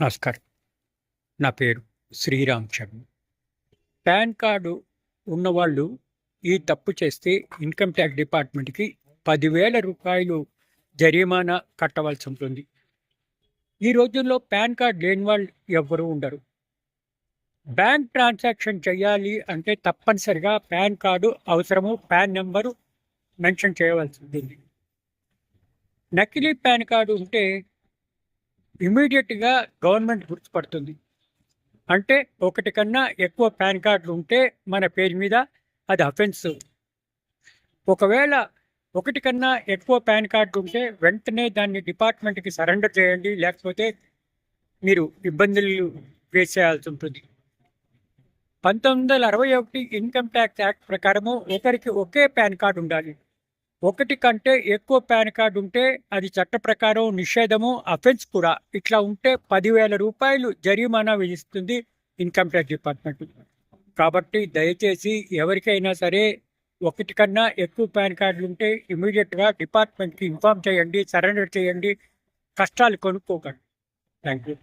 నమస్కారం. నా పేరు శ్రీరామ్ శర్మ పాన్ కార్డు ఉన్నవాళ్ళు ఈ తప్పు చేస్తే ఇన్కమ్ ట్యాక్స్ డిపార్ట్మెంట్కి పదివేల రూపాయలు జరిమానా కట్టవలసి ఉంటుంది. ఈ రోజుల్లో పాన్ కార్డ్ లేని వాళ్ళు ఎవ్వరూ ఉండరు. బ్యాంక్ ట్రాన్సాక్షన్ చేయాలి అంటే తప్పనిసరిగా పాన్ కార్డు అవసరము పాన్ నెంబరు మెన్షన్ చేయవలసి ఉంటుంది. నకిలీ పాన్ కార్డు ఉంటే ఇమీడియట్గా గవర్నమెంట్ గుర్తుపడుతుంది. అంటే ఒకటి కన్నా ఎక్కువ పాన్ కార్డులు ఉంటే మన పేరు మీద అది అఫెన్స్ ఒకవేళ ఒకటి కన్నా ఎక్కువ పాన్ కార్డు ఉంటే వెంటనే దాన్ని డిపార్ట్మెంట్కి సరెండర్ చేయండి లేకపోతే మీరు ఇబ్బందులు ఫేస్ చేయాల్సి ఉంటుంది. పంతొమ్మిది వందల అరవై ఒకటి ఇన్కమ్ ట్యాక్స్ యాక్ట్ ప్రకారము ఒకరికి ఒకే పాన్ కార్డు ఉండాలి. ఒకటి కంటే ఎక్కువ పాన్ కార్డు ఉంటే అది చట్ట ప్రకారం నిషేధము అఫెన్స్ కూడా. ఇట్లా ఉంటే పదివేల రూపాయలు జరిమానా విధిస్తుంది ఇన్కమ్ ట్యాక్స్ డిపార్ట్మెంట్ కాబట్టి దయచేసి ఎవరికైనా సరే ఒకటి కన్నా ఎక్కువ పాన్ కార్డులు ఉంటే ఇమీడియట్గా డిపార్ట్మెంట్కి ఇన్ఫామ్ చేయండి సరెండర్ చేయండి. కష్టాలు కొనుక్కోకండి థ్యాంక్ యూ